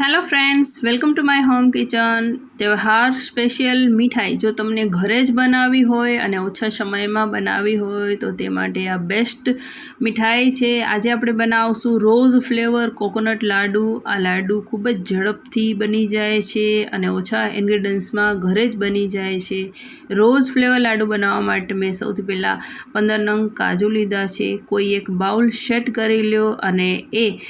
Hello friends welcome to my home kitchen તહેવાર special મીઠાઈ. જો તમને ઘરે જ બનાવવી હોય અને ઓછા સમયમાં બનાવવી હોય, તો તે માટે આ બેસ્ટ મીઠાઈ છે. આજે આપણે બનાવશું રોઝ ફ્લેવર કોકોનટ લાડુ. આ લાડુ ખૂબ જ ઝડપથી બની જાય છે અને ઓછા ઇન્ગ્રીડિયન્ટ્સમાં ઘરે જ બની જાય છે. રોઝ ફ્લેવર લાડુ બનાવવા માટે મેં સૌથી પહેલાં પંદર નંગ કાજુ લીધા છે. કોઈ એક બાઉલ સેટ કરી લ્યો અને એ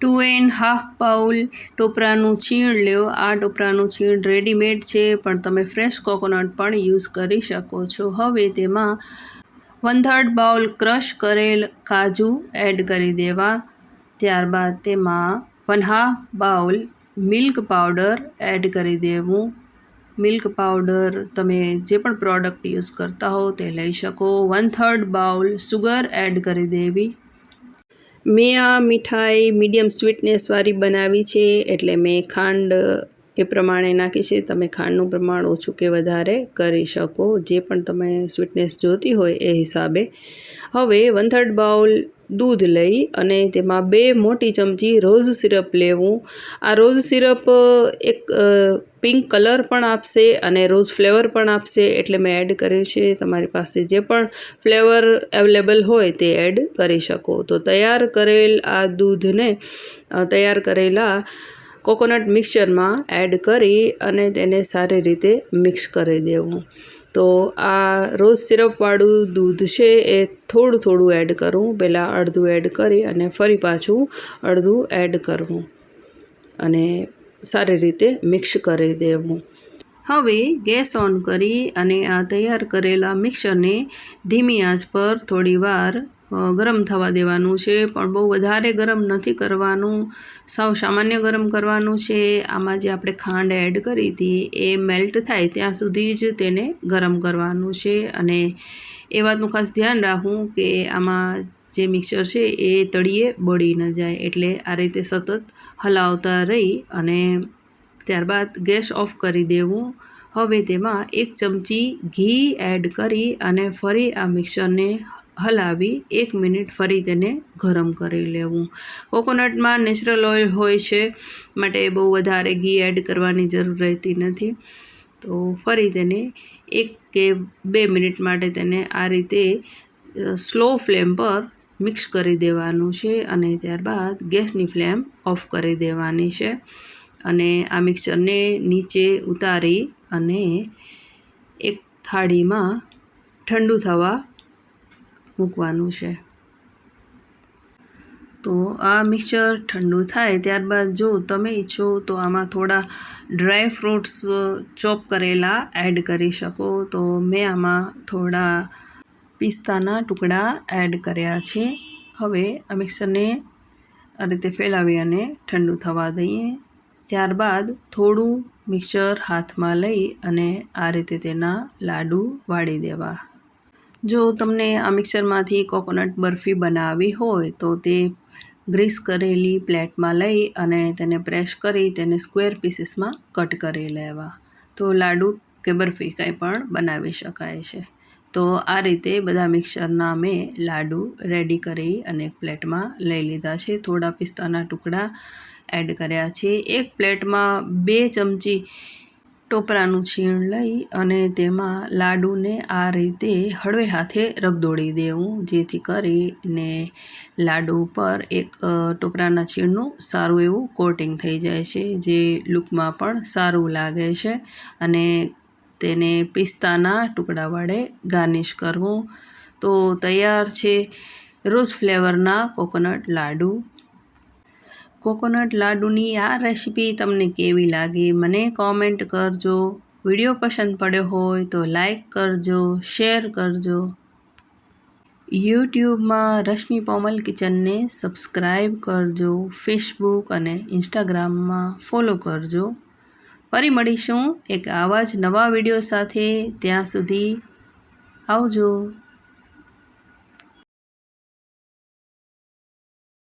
ટુ એન્ડ હાફ પાઉલ ટોપરાનું છીણ લ્યો. આ ટોપરાનું છીણ રેડીમેડ છે, પણ તમે ફ્રેશ કોકોનટ પણ યુઝ કરી શકો છો. હવે તેમાં વન થર્ડ બાઉલ ક્રશ કરેલ કાજુ એડ કરી દેવા. ત્યારબાદ તેમાં one half bowl milk powder add કરી દેવું. મિલ્ક પાવડર તમે જે પણ પ્રોડક્ટ યુઝ કરતા હો તે લઈ શકો. One third bowl sugar add કરી દેવી. મેં આ મીઠાઈ મીડિયમ સ્વીટનેસવાળી બનાવી છે એટલે મેં ખાંડ, એ પ્રમાણે નાખી છે. તમે ખાંડનું પ્રમાણ ઓછું કે વધારે કરી શકો. જે પણ તમે સ્વીટનેસ જોતી હોય એ હિસાબે. હવે વન થર્ડ બાઉલ દૂધ લઈ અને તેમાં બે મોટી ચમચી રોઝ સિરપ લેવું. આ રોઝ સિરપ એક પિંક કલર પણ આપશે અને રોઝ ફ્લેવર પણ આપશે. એટલે મેં એડ કર્યું છે. તમારી પાસે જે પણ ફ્લેવર અવેલેબલ હોય તે એડ કરી શકો. તો તૈયાર કરેલ આ દૂધને તૈયાર કરેલા કોકોનટ મિક્સચરમાં એડ કરી અને તેને સારી રીતે મિક્સ કરી દેવું. તો આ રોઝ સિરપવાળું દૂધ છે એ થોડું થોડું એડ કરવું પહેલાં અડધું એડ કરી અને ફરી પાછું અડધું એડ કરવું અને સારી રીતે મિક્સ કરી દેવું. હવે ગેસ ઓન કરી અને આ તૈયાર કરેલા મિક્સરને ધીમી આંચ પર થોડી વાર ગરમ થવા દેવાનું છે. પણ બહુ વધારે ગરમ નથી કરવાનું. સાવ સામાન્ય ગરમ કરવાનું છે. આમાં જે આપણે ખાંડ એડ કરી હતી એ મેલ્ટ થાય ત્યાં સુધી જ તેને ગરમ કરવાનું છે. અને એ વાતનું ખાસ ધ્યાન રાખવું કે આમાં જે મિક્સર છે એ તળીએ બળી ન જાય એટલે આ રીતે સતત હલાવતા રહી અને ત્યારબાદ ગેસ ઓફ કરી દેવું. હવે તેમાં એક ચમચી ઘી એડ કરી અને ફરી આ મિક્સરને હલાવી એક મિનિટ ફરી તેને ગરમ કરી લેવું. કોકોનટમાં નેચરલ ઓઇલ હોય છે માટે બહુ વધારે ઘી એડ કરવાની જરૂર રહેતી નથી. તો ફરી તેને એક કે બે મિનિટ માટે તેને આ રીતે સ્લો ફ્લેમ પર મિક્સ કરી દેવાનું છે અને ત્યારબાદ ગેસની ફ્લેમ ઓફ કરી દેવાની છે. અને આ મિક્સરને નીચે ઉતારી અને એક થાળીમાં ઠંડુ થવા મૂકવાનું છે. તો આ મિક્સર ઠંડુ થાય ત્યારબાદ જો તમે ઈચ્છો તો આમાં થોડા ડ્રાય ફ્રૂટ્સ, ચોપ કરેલા એડ કરી શકો. તો મેં આમાં થોડા પિસ્તાના ટુકડા એડ કર્યા છે. હવે આ મિક્સરને આ રીતે ફેલાવી અને ઠંડુ થવા દઈએ. ત્યારબાદ થોડું મિક્સર હાથમાં લઈ અને આ રીતે તેના લાડુ વાળી દેવા. જો તમને આ મિક્સરમાંથી કોકોનટ બરફી બનાવવી હોય તો તે ગ્રીસ કરેલી પ્લેટમાં લઈ અને તેને પ્રેસ કરી તેને સ્ક્વેર પીસીસમાં કટ કરી લેવા. તો લાડુ કે બરફી કંઈ પણ બનાવી શકાય છે. તો આ રીતે બધા મિક્સરના મેં લાડુ રેડી કરી અને એક પ્લેટમાં લઈ લીધા છે. થોડા પિસ્તાના ટુકડા એડ કર્યા છે. એક પ્લેટમાં બે ચમચી ટોપરાનું છીણ લઈ અને તેમાં લાડુને આ રીતે હળવે હાથે રગદોળી દેવું, જેથી કરીને લાડુ પર એક ટોપરાના છીણનું સારું એવું કોટિંગ થઈ જાય છે, જે લુકમાં પણ સારું લાગે છે અને તેને પિસ્તાના ટુકડા વડે ગાર્નિશ કરવું. તો તૈયાર છે રોઝ ફ્લેવરના કોકોનટ લાડુ. કોકોનટ લાડુની આ રેસીપી તમને કેવી લાગી મને કોમેન્ટ કરજો. વીડિયો પસંદ પડ્યો હોય તો લાઈક કરજો, શેર કરજો. યુટ્યુબમાં રશ્મિ પોમલ કિચનને સબસ્ક્રાઈબ કરજો, ફેસબુક અને ઇન્સ્ટાગ્રામમાં ફોલો કરજો. ફરી મળીશું એક આવા જ નવા વીડિયો સાથે ત્યાં સુધી આવજો.